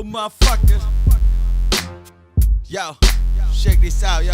motherfucker. Yo, check this out, yo.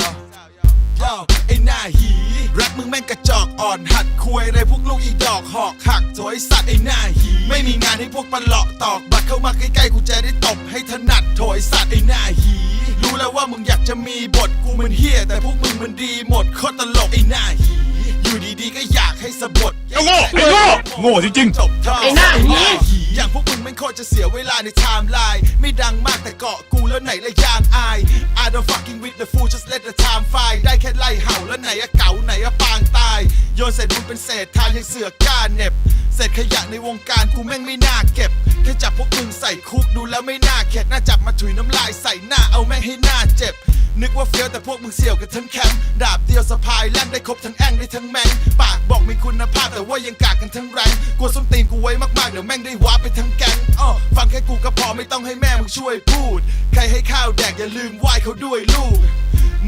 Yo ไอ้หน้าหี รักมึงแม่งกระจอกอ่อนหัดคุยอะไรพวกลูกอีดอกหอกหักโถยสัตว์ไอ้หน้าหี ไม่มีงานให้พวกปลาเลาะตอกบัตรเข้ามาใกล้ๆกูจะได้ตบให้ถนัดโถยสัตว์ไอ้หน้าหีรู้แล้วว่ามึงอยากจะมีบทกูมันเฮี้ยแต่พวกมึงมันดีหมดโคตรตลกไอ้หน้าหีอยู่ดีๆก็อยากให้สะบดไอ้โง่ไอ้โง่โง่จริงๆจบเท่าไอ้หน้าหีอย่างพวกมึงไม่ง โคตรจะเสียเวลาในไทม์ไลน์ไม่ดังมากแต่เกาะกูแล้วไหนละยางอาย I don't fucking with the fool just let the time fly ได้แค่ไล่เห่าแล้วไหนอะเก๋าไหนอะปางตาย โยนเสร็จมึงเป็นเศษทานยังเสือกก้านเน็บเศษขยะในวงการกูแม่งไม่น่าเก็บแค่จับพวกมึงใส่คุกดูแล้วไม่น่าเข็ดน่าจับมาถุยน้ำลายใส่หน้าเอาแม่งให้หน้าเจ็บ นึกว่าเฟี้ยวแต่พวกมึงเสี่ยวกันทั้งแคมป์ดาบเดียวสะพายแล่นได้ครบทั้งแองได้ทั้งแมงปากบอกมีคุณภาพแต่ว่ายังกากกันทั้งแรงกลัวส้มตีนกูไว้มากๆเดี๋ยวแม่งได้วาไปทั้งแก๊งอ้อฟังแค่กูก็พอไม่ต้องให้แม่มึงช่วยพูด ใครให้ข้าวแดกอย่าลืมไหว้เขาด้วยลูก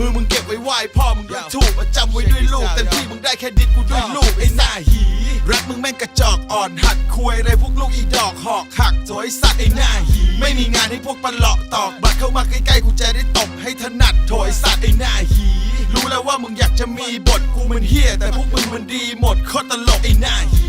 มือมึงเก็บไว้ไหว้พ่อมึงด้วยถูกจำไว้ด้วยลูกเต็มที่มึงได้แค่ดิดกูด้วยลูกไอ้หน้าหี รักมึงแม่งกระจอกอ่อนหัดคุยอะไรพวกลูกอีดอกหอกหักโถยสัตว์ไอ้หน้าหี ไม่มีงานให้พวกปลาเลาะตอกบัตรเข้ามาใกล้ๆกูจะได้ตบให้ถนัดโถยสัตว์ไอ้หน้าหีรู้แล้วว่ามึงอยากจะมีบทกูมันเฮี้ยแต่พวกมึงมันดีหมดโคตรตลกไอ้หน้าหี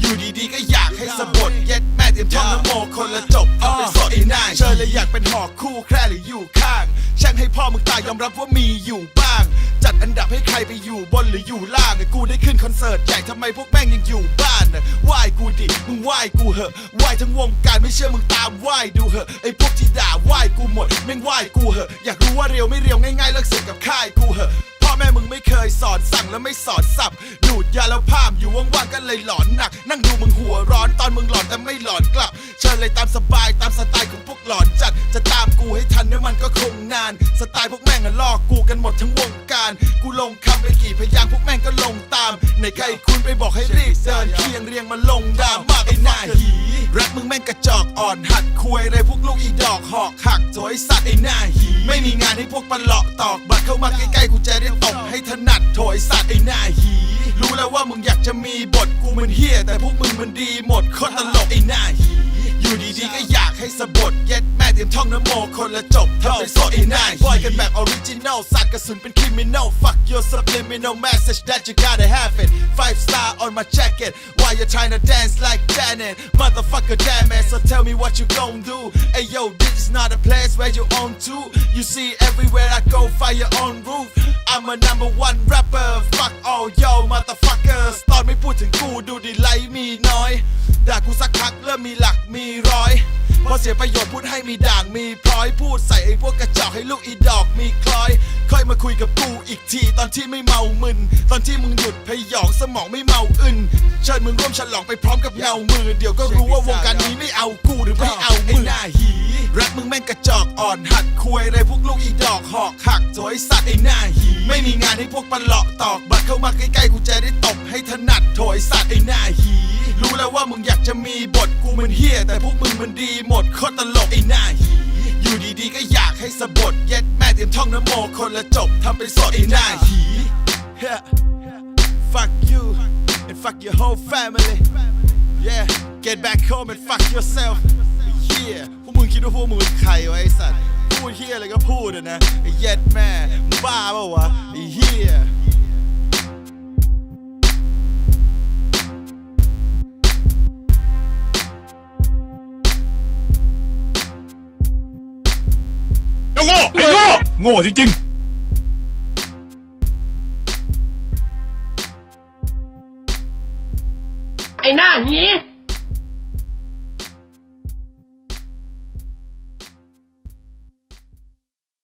อยู่ดีๆก็อยากให้สะบดเย็ดแม่เตรียมท่องนโมคนละจบเอาไปสดไอ้หน้าเชิญเลยอยากเป็นหอกคู่แคร่หรืออยู่ข้าง ช่างให้พ่อมึงตายยอมรับว่ามีอยู่บ้าง จัดอันดับให้ใครไปอยู่บนหรืออยู่ล่างกูได้ขึ้นคอนเสิร์ตใหญ่ทำไมพวกแม่งยังอยู่บ้านน่ะไหว้กูดิมึงไหว้กูเหอะไหว้ทั้งวงการไม่เชื่อมึงตามไหว้ดูเหอะไอ้พวกที่ด่าไหว้กูหมดแม่งไหว้กูเหอะอยากรู้ว่าเรียวไม่เรียวง่ายๆเลิกเสียกับค่ายกูเหอะ แม่มึงไม่เคยสอนสั่งแล้วไม่สอนสับดูดยาแล้วภาพอยู่ว่างๆก็เลยหลอนหนัก นั่งดูมึงหัวร้อนตอนมึงหลอนแต่ไม่หลอนกลับ เชิญเลยตามสบายตามสไตล์ของพวกหลอนจัด จะตามกูให้ทันเนี่ยมันก็คงนาน สไตล์พวกแม่งอะลอกกูกันหมดทั้งวงการ กูลง กี่พยางค์พวกแม่งก็ลงตาม ในใครคุณไปบอกให้รีบเดินเคียงเรียงมาลงดามมากไอ้หน้าหีรักมึงแม่งกระจอกอ่อนหัดคุยไรพวกลูกอีดอกหอกหักโถยสัตว์ไอ้หน้าหีไม่มีงานให้พวกปลาเลาะตอกบัตรเข้ามาใกล้ๆกูจะได้ตบให้ถนัดโถยสัตว์ไอ้หน้าหีรู้แล้วว่ามึงอยากจะมีบทกูมันเฮี้ยแต่พวกมึงมันดีหมดโคตรตลกไอ้หน้าหี อยู่ดีๆก็อยากให้สะบดเย็ดแม่เตรียมท่องนโมคนละจบทำไปสดไอ้หน้าบอยกันแบบออริจินอลสัตว์กระสุนเป็นคริมินอล fuck your subliminal message that you gotta have it five star on my jacket why you trying to dance like Janet motherfucker damn it so tell me what you gon' do hey yo this is not a place where you own to you see everywhere I go fire on roof I'm a number one rapper fuck all yo motherfuckers ตอนไม่พูด ถึงกูดูดีไลมีน้อย ด่ากูสักพักเริ่มมีหลักมีร้อยพอเสียประโยชน์พูดให้มีด่างมีพลอยพูดใส่ไอ้พวกกระจอกให้ลูกอีดอกมีคลอยค่อยมาคุยกับกูอีกทีตอนที่ไม่เมามึน ตอนที่มึงหยุดพยองสมองไม่เมาอึนเชิญมึงร่วมฉลองไปพร้อมกับเงามือ เดี๋ยวก็รู้ว่าวงการนี้ไม่เอากูหรือไม่เอามึงหน้าหีรักมึงแม่งกระจอกอ่อนหัดคุยอะไรพวกลูกอีดอกหอกหักโถยสัตว์ไอ้หน้าหีไม่มีงานให้พวกปลาเลาะตอกบัตรเข้ามาใกล้ๆกูจะได้ตบให้ถนัดโถยสัตว์ไอ้หน้าหีรู้แล้วว่ามึงอยากจะมีบทกูมันเฮี้ยแต่พวกมึงมันดีหมดโคตรตลกไอ้หน้าหีอยู่ดีๆก็อยากให้สะบดเย็ดแม่เตรียมท่ องนโมคนละจบทำเป็นสดไอ้หน้าหี Yeah. Fuck you and fuck your whole family Yeah get back home and fuck yourself Yeah พวกมึงคิดว่าพวกมึงเป็นใครวะไอ้สัตว์พูดเฮี้ยอะไรก็พูดอะนะไอ้เย็ดแม่มึงบ้าเปล่าวะไอ้เฮี้ยไอ้โง่ไอ้โง่ โง่จริงๆ ไอ้หน้าหี